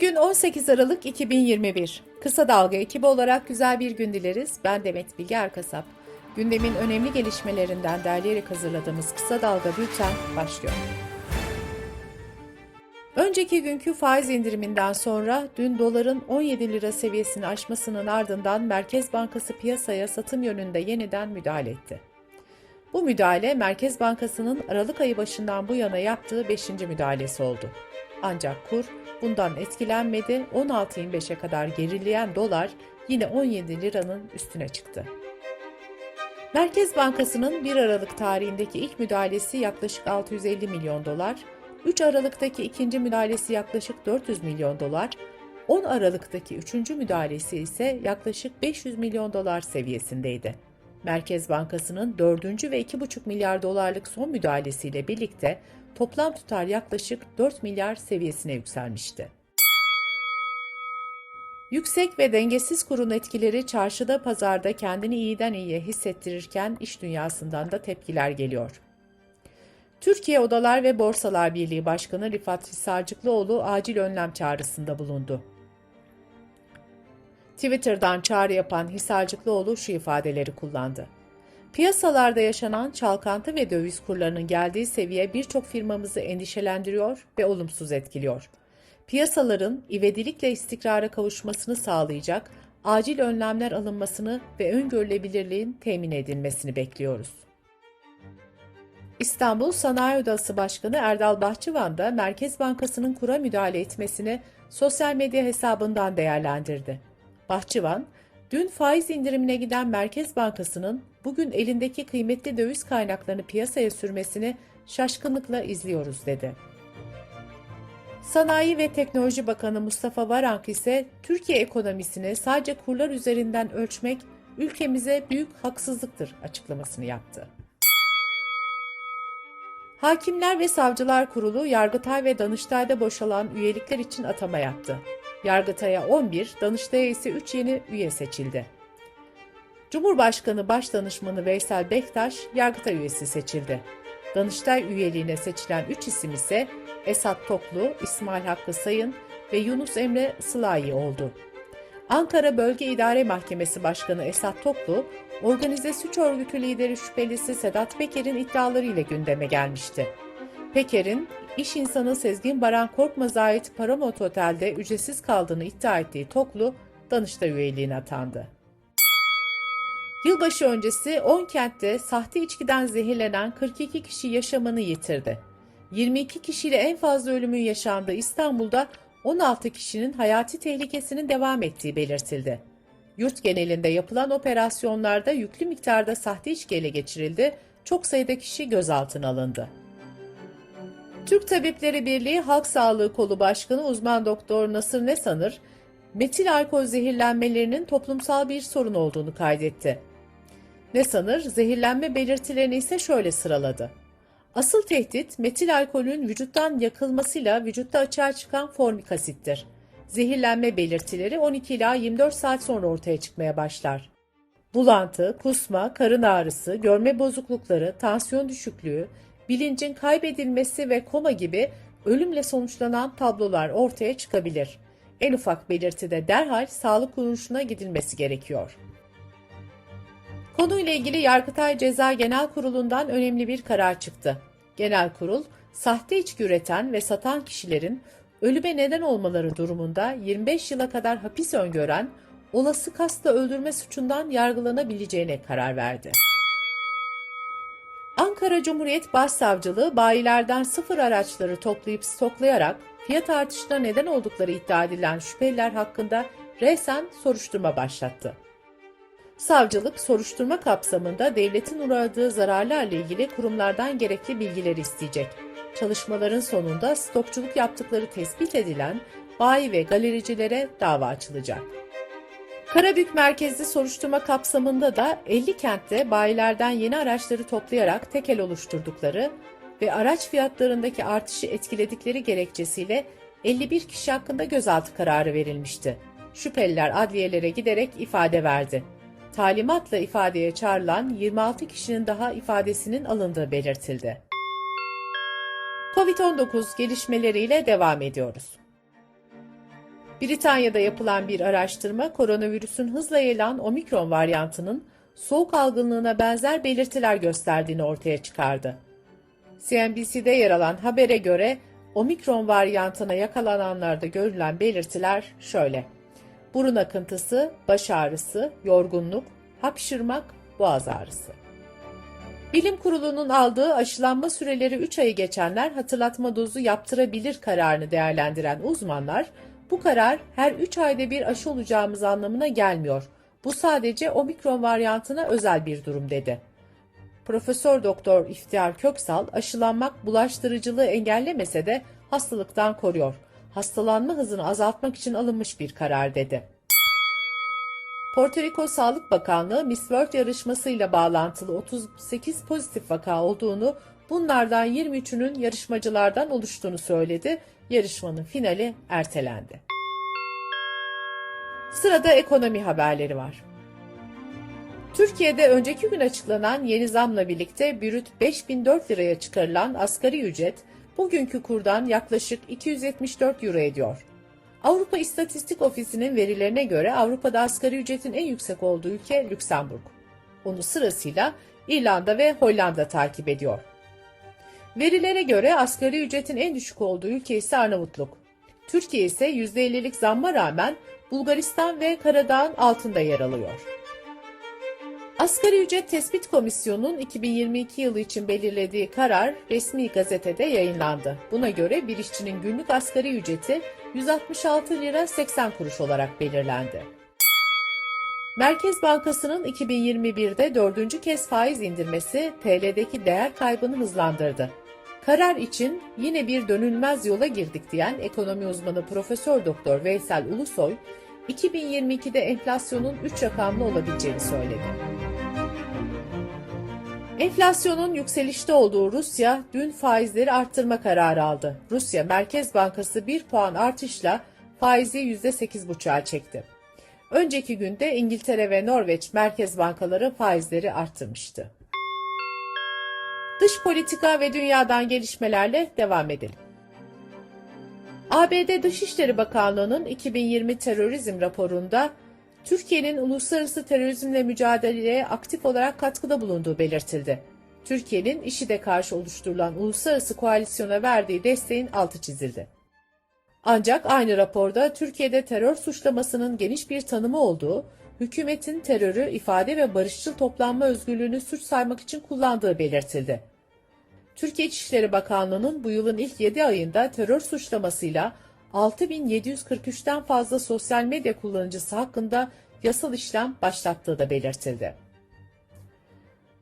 Bugün 18 Aralık 2021. Kısa Dalga ekibi olarak güzel bir gün dileriz. Ben Demet Bilge Erkasap. Gündemin önemli gelişmelerinden derleyerek hazırladığımız Kısa Dalga Bülten başlıyor. Önceki günkü faiz indiriminden sonra dün doların 17 lira seviyesini aşmasının ardından Merkez Bankası piyasaya satım yönünde yeniden müdahale etti. Bu müdahale Merkez Bankası'nın Aralık ayı başından bu yana yaptığı 5. müdahalesi oldu. Ancak kur bundan etkilenmedi. 16.25'e kadar gerileyen dolar yine 17 liranın üstüne çıktı. Merkez Bankası'nın 1 Aralık tarihindeki ilk müdahalesi yaklaşık 650 milyon dolar, 3 Aralık'taki ikinci müdahalesi yaklaşık 400 milyon dolar, 10 Aralık'taki üçüncü müdahalesi ise yaklaşık 500 milyon dolar seviyesindeydi. Merkez Bankası'nın 4. ve 2,5 milyar dolarlık son müdahalesiyle birlikte toplam tutar yaklaşık 4 milyar seviyesine yükselmişti. Yüksek ve dengesiz kurun etkileri çarşıda pazarda kendini iyiden iyiye hissettirirken iş dünyasından da tepkiler geliyor. Türkiye Odalar ve Borsalar Birliği Başkanı Rifat Hisarcıklıoğlu acil önlem çağrısında bulundu. Twitter'dan çağrı yapan Hisarcıklıoğlu şu ifadeleri kullandı. Piyasalarda yaşanan çalkantı ve döviz kurlarının geldiği seviye birçok firmamızı endişelendiriyor ve olumsuz etkiliyor. Piyasaların ivedilikle istikrara kavuşmasını sağlayacak acil önlemler alınmasını ve öngörülebilirliğin temin edilmesini bekliyoruz. İstanbul Sanayi Odası Başkanı Erdal Bahçıvan da Merkez Bankası'nın kura müdahale etmesini sosyal medya hesabından değerlendirdi. Bahçıvan, dün faiz indirimine giden Merkez Bankası'nın bugün elindeki kıymetli döviz kaynaklarını piyasaya sürmesini şaşkınlıkla izliyoruz dedi. Sanayi ve Teknoloji Bakanı Mustafa Varank ise Türkiye ekonomisini sadece kurlar üzerinden ölçmek ülkemize büyük haksızlıktır açıklamasını yaptı. Hakimler ve Savcılar Kurulu Yargıtay ve Danıştay'da boşalan üyelikler için atama yaptı. Yargıtay'a 11, Danıştay'a ise 3 yeni üye seçildi. Cumhurbaşkanı Başdanışmanı Veysel Bektaş Yargıtay üyesi seçildi. Danıştay üyeliğine seçilen 3 isim ise Esat Toklu, İsmail Hakkı Sayın ve Yunus Emre Sılayi oldu. Ankara Bölge İdare Mahkemesi Başkanı Esat Toklu, organize suç örgütü lideri şüphelisi Sedat Peker'in iddialarıyla gündeme gelmişti. Peker'in iş insanı Sezgin Baran Korkmaz'a ait Paramount Otel'de ücretsiz kaldığını iddia ettiği Toklu, Danıştay üyeliğine atandı. Yılbaşı öncesi 10 kentte sahte içkiden zehirlenen 42 kişi yaşamını yitirdi. 22 kişiyle en fazla ölümün yaşandığı İstanbul'da 16 kişinin hayati tehlikesinin devam ettiği belirtildi. Yurt genelinde yapılan operasyonlarda yüklü miktarda sahte içki ele geçirildi, çok sayıda kişi gözaltına alındı. Türk Tabipleri Birliği Halk Sağlığı Kolu Başkanı uzman doktor Nasır Nesanır, metil alkol zehirlenmelerinin toplumsal bir sorun olduğunu kaydetti. Nesanır, zehirlenme belirtilerini ise şöyle sıraladı. Asıl tehdit metil alkolün vücuttan yakılmasıyla vücutta açığa çıkan formik asittir. Zehirlenme belirtileri 12 ila 24 saat sonra ortaya çıkmaya başlar. Bulantı, kusma, karın ağrısı, görme bozuklukları, tansiyon düşüklüğü, bilincin kaybedilmesi ve koma gibi ölümle sonuçlanan tablolar ortaya çıkabilir. En ufak belirtide derhal sağlık kuruluşuna gidilmesi gerekiyor. Konuyla ilgili Yargıtay Ceza Genel Kurulu'ndan önemli bir karar çıktı. Genel Kurul, sahte içki üreten ve satan kişilerin ölüme neden olmaları durumunda 25 yıla kadar hapis öngören olası kasta öldürme suçundan yargılanabileceğine karar verdi. Ankara Cumhuriyet Başsavcılığı bayilerden sıfır araçları toplayıp stoklayarak fiyat artışına neden oldukları iddia edilen şüpheliler hakkında resen soruşturma başlattı. Savcılık soruşturma kapsamında devletin uğradığı zararlarla ilgili kurumlardan gerekli bilgileri isteyecek. Çalışmaların sonunda stokçuluk yaptıkları tespit edilen bayi ve galericilere dava açılacak. Karabük merkezli soruşturma kapsamında da 50 kentte bayilerden yeni araçları toplayarak tekel oluşturdukları ve araç fiyatlarındaki artışı etkiledikleri gerekçesiyle 51 kişi hakkında gözaltı kararı verilmişti. Şüpheliler adliyelere giderek ifade verdi. Talimatla ifadeye çağrılan 26 kişinin daha ifadesinin alındığı belirtildi. Covid-19 gelişmeleriyle devam ediyoruz. Britanya'da yapılan bir araştırma koronavirüsün hızla yayılan omikron varyantının soğuk algınlığına benzer belirtiler gösterdiğini ortaya çıkardı. CNBC'de yer alan habere göre omikron varyantına yakalananlarda görülen belirtiler şöyle. Burun akıntısı, baş ağrısı, yorgunluk, hapşırmak, boğaz ağrısı. Bilim Kurulu'nun aldığı aşılanma süreleri 3 ayı geçenler hatırlatma dozu yaptırabilir kararını değerlendiren uzmanlar, bu karar her 3 ayda bir aşı olacağımız anlamına gelmiyor. Bu sadece omikron varyantına özel bir durum dedi. Profesör Doktor İftihar Köksal aşılanmak bulaştırıcılığı engellemese de hastalıktan koruyor. Hastalanma hızını azaltmak için alınmış bir karar dedi. Porto Rico Sağlık Bakanlığı Miss World yarışmasıyla bağlantılı 38 pozitif vaka olduğunu, bunlardan 23'ünün yarışmacılardan oluştuğunu söyledi. Yarışmanın finali ertelendi. Sırada ekonomi haberleri var. Türkiye'de önceki gün açıklanan yeni zamla birlikte bürüt 5004 liraya çıkarılan asgari ücret bugünkü kurdan yaklaşık 274 euro ediyor. Avrupa İstatistik Ofisi'nin verilerine göre Avrupa'da asgari ücretin en yüksek olduğu ülke Lüksemburg. Onu sırasıyla İrlanda ve Hollanda takip ediyor. Verilere göre asgari ücretin en düşük olduğu ülke ise Arnavutluk. Türkiye ise %50'lik zamma rağmen Bulgaristan ve Karadağ'ın altında yer alıyor. Asgari Ücret Tespit Komisyonu'nun 2022 yılı için belirlediği karar resmi gazetede yayınlandı. Buna göre bir işçinin günlük asgari ücreti 166 lira 80 kuruş olarak belirlendi. Merkez Bankası'nın 2021'de dördüncü kez faiz indirmesi TL'deki değer kaybını hızlandırdı. Karar için yine bir dönülmez yola girdik diyen ekonomi uzmanı Profesör Doktor Veysel Ulusoy, 2022'de enflasyonun 3 rakamlı olabileceğini söyledi. Enflasyonun yükselişte olduğu Rusya dün faizleri arttırma kararı aldı. Rusya Merkez Bankası 1 puan artışla faizi %8,5'a çekti. Önceki günde İngiltere ve Norveç merkez bankaları faizleri arttırmıştı. Dış politika ve dünyadan gelişmelerle devam edelim. ABD Dışişleri Bakanlığı'nın 2020 terörizm raporunda Türkiye'nin uluslararası terörizmle mücadeleye aktif olarak katkıda bulunduğu belirtildi. Türkiye'nin IŞİD'e karşı oluşturulan uluslararası koalisyona verdiği desteğin altı çizildi. Ancak aynı raporda Türkiye'de terör suçlamasının geniş bir tanımı olduğu, hükümetin terörü, ifade ve barışçıl toplanma özgürlüğünü suç saymak için kullandığı belirtildi. Türkiye İçişleri Bakanlığı'nın bu yılın ilk 7 ayında terör suçlamasıyla 6743'ten fazla sosyal medya kullanıcısı hakkında yasal işlem başlattığı da belirtildi.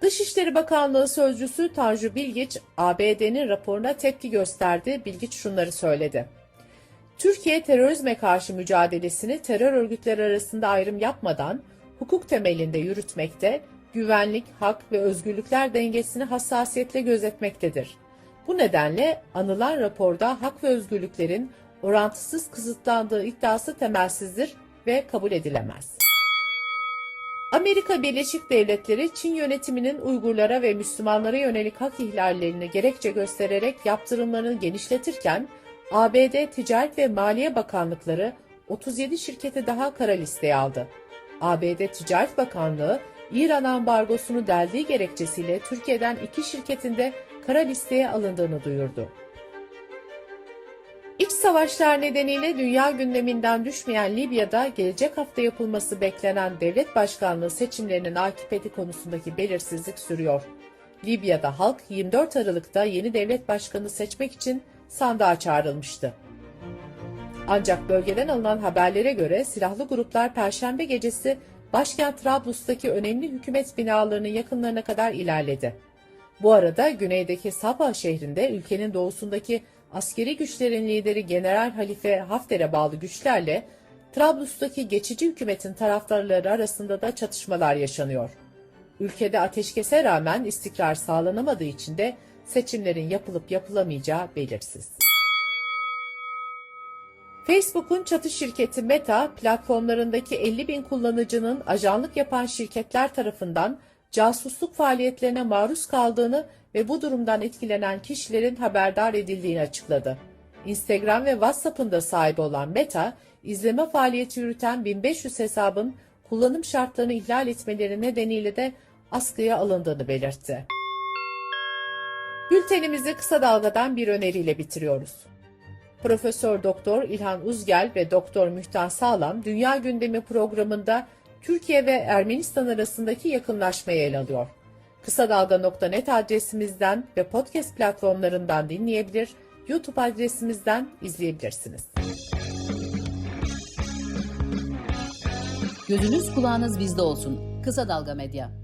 Dışişleri Bakanlığı Sözcüsü Tanju Bilgiç, ABD'nin raporuna tepki gösterdi. Bilgiç şunları söyledi. Türkiye terörizme karşı mücadelesini terör örgütleri arasında ayrım yapmadan hukuk temelinde yürütmekte, güvenlik, hak ve özgürlükler dengesini hassasiyetle gözetmektedir. Bu nedenle anılan raporda hak ve özgürlüklerin orantısız kısıtlandığı iddiası temelsizdir ve kabul edilemez. Amerika Birleşik Devletleri Çin yönetiminin Uygurlara ve Müslümanlara yönelik hak ihlallerini gerekçe göstererek yaptırımlarını genişletirken ABD Ticaret ve Maliye Bakanlıkları 37 şirketi daha kara listeye aldı. ABD Ticaret Bakanlığı İran ambargosunu deldiği gerekçesiyle Türkiye'den iki şirketin de kara listeye alındığını duyurdu. İç savaşlar nedeniyle dünya gündeminden düşmeyen Libya'da gelecek hafta yapılması beklenen devlet başkanlığı seçimlerinin akıbeti konusundaki belirsizlik sürüyor. Libya'da halk 24 Aralık'ta yeni devlet başkanı seçmek için sandığa çağrılmıştı. Ancak bölgeden alınan haberlere göre silahlı gruplar Perşembe gecesi başkent Trablus'taki önemli hükümet binalarının yakınlarına kadar ilerledi. Bu arada güneydeki Sabah şehrinde ülkenin doğusundaki askeri güçlerin lideri General Halife Hafter'e bağlı güçlerle Trablus'taki geçici hükümetin taraftarları arasında da çatışmalar yaşanıyor. Ülkede ateşkese rağmen istikrar sağlanamadığı için de seçimlerin yapılıp yapılamayacağı belirsiz. Facebook'un çatı şirketi Meta, platformlarındaki 50 bin kullanıcının ajanlık yapan şirketler tarafından casusluk faaliyetlerine maruz kaldığını ve bu durumdan etkilenen kişilerin haberdar edildiğini açıkladı. Instagram ve WhatsApp'ın da sahibi olan Meta, izleme faaliyeti yürüten 1500 hesabın kullanım şartlarını ihlal etmeleri nedeniyle de askıya alındığını belirtti. Bültenimizi kısa dalgadan bir öneriyle bitiriyoruz. Profesör Doktor İlhan Uzgel ve Doktor Mühtan Sağlam Dünya Gündemi programında Türkiye ve Ermenistan arasındaki yakınlaşmayı ele alıyor. Kısa Dalga.net adresimizden ve podcast platformlarından dinleyebilir, YouTube adresimizden izleyebilirsiniz. Gözünüz kulağınız bizde olsun. Kısa Dalga Medya.